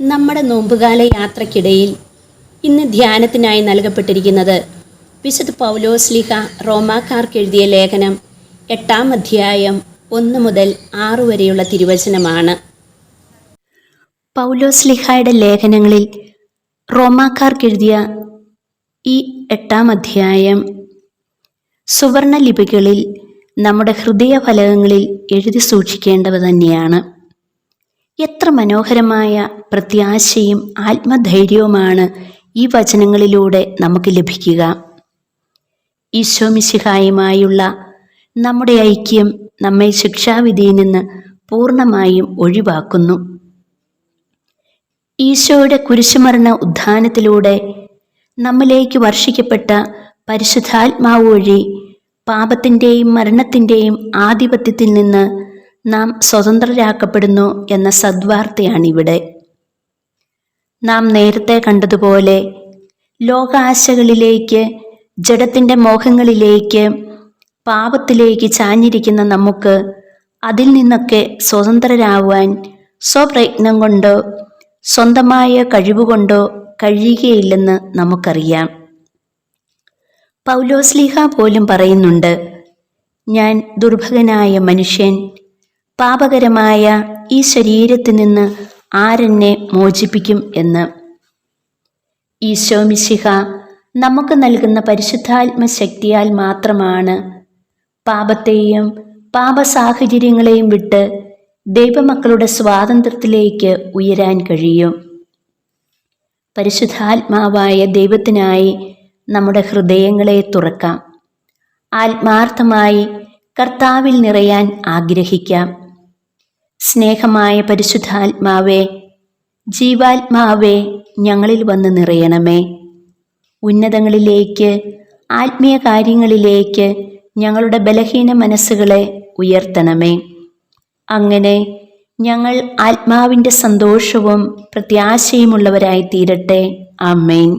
നമ്മുടെ നോമ്പുകാല യാത്രക്കിടയിൽ ഇന്ന് ധ്യാനത്തിനായി നൽകപ്പെട്ടിരിക്കുന്നത് വിശുദ്ധ പൗലോസ്ലിഹ റോമാക്കാർക്ക് എഴുതിയ ലേഖനം എട്ടാം അധ്യായം ഒന്ന് മുതൽ ആറു വരെയുള്ള തിരുവചനമാണ്. പൗലോസ്ലിഹായുടെ ലേഖനങ്ങളിൽ റോമാക്കാർക്ക് എഴുതിയ ഈ എട്ടാം അധ്യായം സുവർണ ലിപികളിൽ നമ്മുടെ ഹൃദയ ഹൃദയഫലകങ്ങളിൽ എഴുതി സൂക്ഷിക്കേണ്ടവ തന്നെയാണ്. എത്ര മനോഹരമായ പ്രത്യാശയും ആത്മധൈര്യവുമാണ് ഈ വചനങ്ങളിലൂടെ നമുക്ക് ലഭിക്കുക. ഈശോമിശിഹായുമായുള്ള നമ്മുടെ ഐക്യം നമ്മെ ശിക്ഷാവിധിയിൽ നിന്ന് പൂർണമായും ഒഴിവാക്കുന്നു. ഈശോയുടെ കുരിശുമരണ ഉദ്ധാനത്തിലൂടെ നമ്മിലേക്ക് വർഷിക്കപ്പെട്ട പരിശുദ്ധാത്മാവ് വഴി പാപത്തിന്റെയും മരണത്തിന്റെയും ആധിപത്യത്തിൽ നിന്ന് നാം സ്വതന്ത്രരാക്കപ്പെടുന്നു എന്ന സദ്വാർത്തയാണിവിടെ. നാം നേരത്തെ കണ്ടതുപോലെ ലോകാശകളിലേക്ക് ജഡത്തിന്റെ മോഹങ്ങളിലേക്ക് പാപത്തിലേക്ക് ചാഞ്ഞിരിക്കുന്ന നമുക്ക് അതിൽ നിന്നൊക്കെ സ്വതന്ത്രരാവാൻ സ്വപ്രയത്നം കൊണ്ടോ സ്വന്തമായ കഴിവുകൊണ്ടോ കഴിയുകയില്ലെന്ന് നമുക്കറിയാം. പൗലോസ്ലിഹ പോലും പറയുന്നുണ്ട് ഞാൻ ദുർഭകനായ മനുഷ്യൻ പാപകരമായ ഈ ശരീരത്തിൽ നിന്ന് ആരെന്നെ മോചിപ്പിക്കും എന്ന്. ഈശോ ഈശോമിശിഹ നമുക്ക് നൽകുന്ന പരിശുദ്ധാത്മ ശക്തിയാൽ മാത്രമാണ് പാപത്തെയും പാപസാഹചര്യങ്ങളെയും വിട്ട് ദൈവമക്കളുടെ സ്വാതന്ത്ര്യത്തിലേക്ക് ഉയരാൻ കഴിയും. പരിശുദ്ധാത്മാവായ ദൈവത്തിനായി നമ്മുടെ ഹൃദയങ്ങളെ തുറക്കാം. ആത്മാർത്ഥമായി കർത്താവിൽ നിറയാൻ ആഗ്രഹിക്കാം. സ്നേഹമായ പരിശുദ്ധാത്മാവേ ജീവാത്മാവേ ഞങ്ങളിൽ വന്ന് നിറയണമേ. ഉന്നതങ്ങളിലേക്ക് ആത്മീയ കാര്യങ്ങളിലേക്ക് ഞങ്ങളുടെ ബലഹീന മനസ്സുകളെ ഉയർത്തണമേ. അങ്ങനെ ഞങ്ങൾ ആത്മാവിന്റെ സന്തോഷവും പ്രത്യാശയുമുള്ളവരായി തീരട്ടെ ആമേൻ.